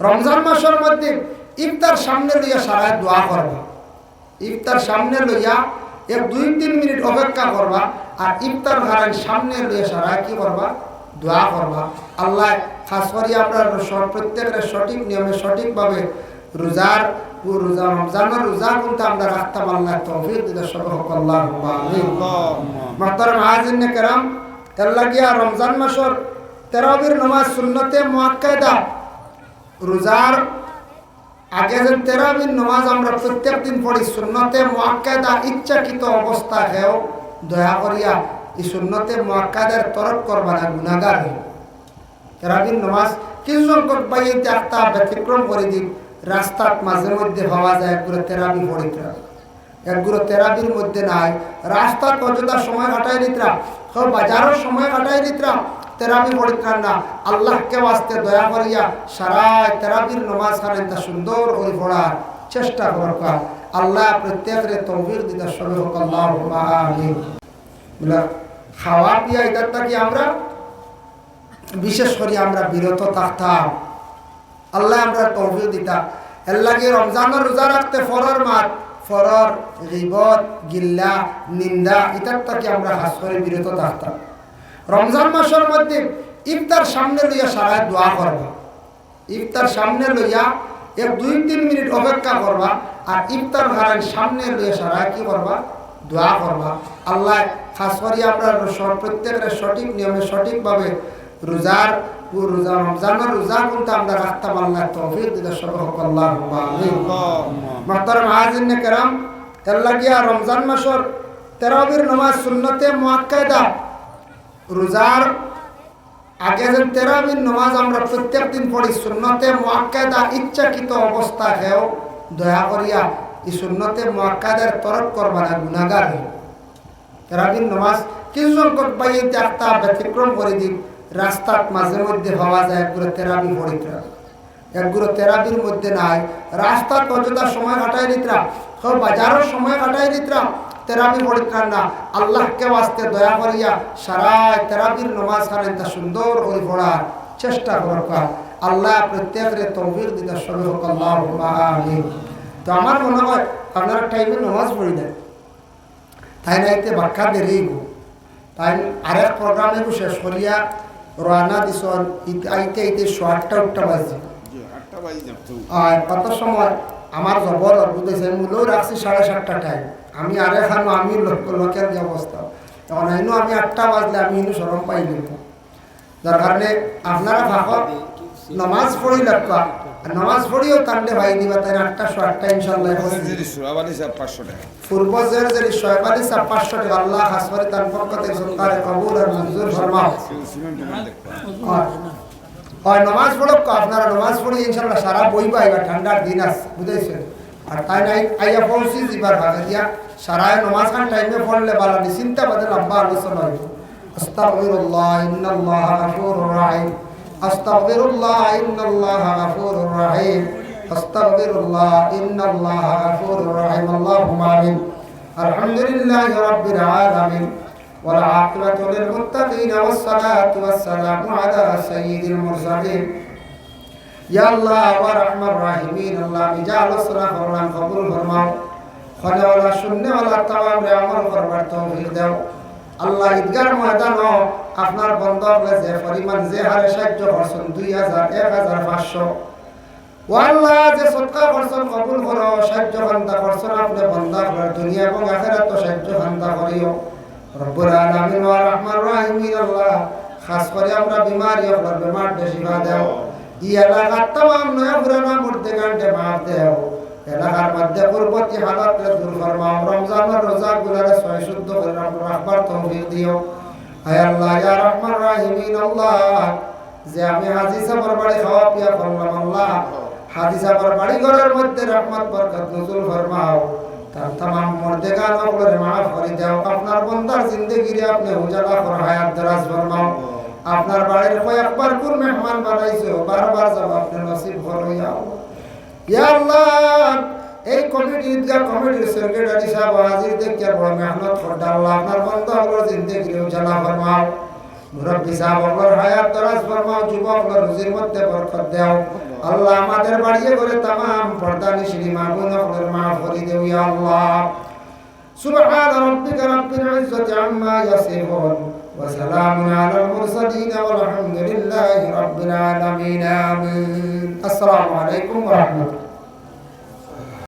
রমজান মাসের মধ্যে ইফতার সামনে লইয়া সারায় দোয়া করবা। ইফতার সামনে লইয়া এক দুই তিন মিনিট অপেক্ষা করবা আর ইফতার ঘরের সামনে লইয়া সারায় কি করবা? দোয়া করবা। আল্লাহ খাস করি স- প্রত্যেকের সঠিক নিয়মে সঠিকভাবে রোজার রোজা রমজানের রোজা কিন্তু আমরা রাখতাম। আল্লাহ মহতরম হাজিন কেরাম এর লাগিয়া রমজান মাসর তেরবির নমাজ সুন্নতে মুআক্কাদা রোজার আগে যে তেরবির নমাজ আমরা প্রত্যেক দিন পড়ি, সুন্নতে মুআক্কাদা ইচ্ছাকৃত অবস্থা হেও দয়া করিয়া এই সুন্নতে মুআক্কাদের তরক করবা না গুনাহগার হই। তেরাবির নমাজ কিছু সংখ্যক একটা ব্যতিক্রম করে দিন রাস্তার মাঝে মধ্যে পাওয়া যায় একগুলো তেরাবি পড়িতে একগুলো তেরাবির মধ্যে নাই রাস্তার কতটা সময় কাটাই নিতরা সব বাজারের সময় কাটাই নিতরা তেরাবি পড়িতাম না আল্লাহকে বাস্তে দয়া করিয়া সারা তেরাবির নমাজ খানে তা সুন্দর করে পড়ার চেষ্টা করকা আল্লাহ প্রত্যেকের তৌফিক দিতে সবে হোক আল্লাহ খাওয়া পিয়া এটা কি আমরা, বিশেষ করে আমরা বিরত থাকতাম। আল্লাহ আমরা তৌফিক দিতাম এর লাগে রমজানের রোজা রাখতে ফরর মাত, ফরর, গিবত, গিল্লা, নিন্দা ইত্যাদ থেকে আমরা হাস করে বিরত থাকতাম। রমজান মাসের মধ্যে ইফতার সামনে লইয়া সারায় দোয়া করবা। ইফতার সামনে লইয়া এক দুই তিন মিনিট অপেক্ষা করবা আর ইফতার ঘরের সামনে লইয়া সারায় কি করবা? দোয়া করবা। আল্লাহ খাস করি আমরা প্রত্যেকের সঠিক নিয়মে সঠিকভাবে রোজার রোজা রমজানের রোজা কিন্তু আমরা রাখতাম আল্লাহ তৌফিক দিতে আল্লাহ মহতরম হাজিন কেরাম এর লাগিয়া রমজান মাসর তেরবির নমাজ সুন্নতে মুআক্কাদা রোজার আগে যে তেরাবির নমাজ আমরা প্রত্যেক দিন পড়ি, সুন্নতে মুআক্কাদা ইচ্ছাকৃত অবস্থা হেও দয়া করিয়া এই সুন্নতে মুআক্কাদের তরক করবা না, গুনাহগার হই তেরাবির নমাজ কিছু সংখ্যক বাইতে একটা ব্যতিক্রম করে দিন রাস্তার মাঝে মধ্যে পাওয়া যায় একগুলো তেরাবি পড়িতে একগুলো তেরাবির মধ্যে নাই রাস্তার কতটা সময় কাটাই নিতরা? সব বাজারের সময় কাটাই নিতরা। তেরাবি পড়িতাম না আল্লাহকে বাস্তে দয়া করিয়া সারা তেরাবির নমাজ খানে তা সুন্দর করে পড়ার চেষ্টা করকা আল্লাহ প্রত্যেকের তৌফিক দিতে সবে হোক আল্লাহ তো আমার মনে হয় আপনারা টাইমে নমাজ পড়ি দেয় তাই নাইতে বাক্কা দেরি গো তাই আরেক প্রোগ্রামে গো শেষ করিয়া রানা দিস আইতে আইতে সোয়াটটা উঠটা বাজছে। আর কত সময়? আমার জবর অদ্ভুত হয়েছে মূলেও রাখছি সাড়ে সাতটা টাইম আমি আরে খানো আমি লোক- লোকের যে অবস্থা। তখন আইনো আমি আটটা বাজলে আমি ইনু সরম পাইলাম যার কারণে আপনারা ভাবক নমাজ পড়ি লাগবা আর নমাজ পড়িও তান্ডে ভাই দিবা তাই আটটা সোয়াটটা ইনশাল্লাহ পূর্ব জের যে শয়বালি সাপ পাঁচশো টাকা। আল্লাহ তার পক্ষ থেকে সরকারে কবুল আর মঞ্জুর ফরমাও। হয়। নমাজ পড়ক, আপনারা নমাজ পড়ি ইনশাল্লাহ সারা বই পাইবা ঠান্ডার দিন আছে বুঝেছেন? আর তাই নাই, আইয়া পৌঁছি দিবার ভাগে দিয়া সারায় নমাজ খান টাইমে পড়লে বালা নিশ্চিন্তা বাদে লম্বা আলোচনা হইব। আস্তাগফিরুল্লাহ, ইন্নাল্লাহ গাফুরুর রাহিম। আস্তাগফিরুল্লাহ, ইন্নাল্লাহ গাফুরুর রাহিম। আস্তাগফিরুল্লাহ, ইন্নাল্লাহ গাফুরুর রাহিম। আল্লাহুম্মা আমিন। আলহামদুলিল্লাহি রাব্বিল আলামিন। والعاقبة للمتقين والصلاة والسلام على سيد المرسلين يا الله ورحم الراحمين الله جعل الصلاة فرمان قبول فرماو خلا ولا شنة ولا توام رعمل فرمار توفيق دو আল্লাহ ঈদগার ময়দানও আপনার বন্ধবলে যে পরিমাণ যে হারে সাহায্য করছেন দুই হাজার এক হাজার পাঁচশো ও আল্লাহ যে সৎকা করছেন কবুল করো সাহায্য খান্তা করছেন আপনি বন্ধা দুনিয়া এবং আখেরাত সাহায্য খান্তা করিও রব্বুল আলামিন ওয়া রহমান রাহিমিন আল্লাহ, খাস করে আমরা বিমারি আপনার বিমার ভা দেও। ই এলাকার তাম নয়া পুরানা মূর্তি গান্ডে মাফ দেও। এলাকার মধ্যে পূর্বতী হালাত দূর ফরমাও। রমজানের রোজা গুলারে ছয় শুদ্ধ করে রাখবার তৌফিক দিও। হায় আল্লাহ, ইয়া রহমান রাহিমিন আল্লাহ, যে আমি হাজি সাবর বাড়ি খাওয়া পিয়া করলাম আল্লাহ, হাজি সাবর বাড়ি ঘরের মধ্যে রহমত বরকত নজুল ফরমাও। তার তামাম মর্দে গান করে মাফ করে দাও। আপনার বন্দার জিন্দগিরে আপনি উজালা করে হায়াত দরাজ ফরমাও আপনার বাড়ির কয়েকবার কোন মেহমান বানাইছো বারবার যাব আপনি নসিব ফরমাও ইয়া আল্লাহ এই কমিটি ঈদগাহ কমিটির সেক্রেটারি সাহেব হাজির দেখে বড় মেহনত করে আল্লাহ। আপনার বন্দা হলো জিন্দগিরে উজালা ফরমাও। মুরব্বী সাহেব হায়াত দরাজ ফরমাও যুবক হলো রুজির মধ্যে বরকত দাও। আল্লাহ আমাদের বাড়িয়ে করে তাম পর্দা নিশিরি মাহবুদ আপনার মাফ করে দেউ ইয়া আল্লাহ। সুবহান রাব্বিকা রাব্বিল ইজ্জাতি আম্মা ইয়াসিফুন ওয়া সালামুন আলাল মুরসালিন ওয়া আলহামদুলিল্লাহি রাব্বিল আলামিন। আমিন। আসসালামু আলাইকুম ওয়া রাহমাতুল্লাহ।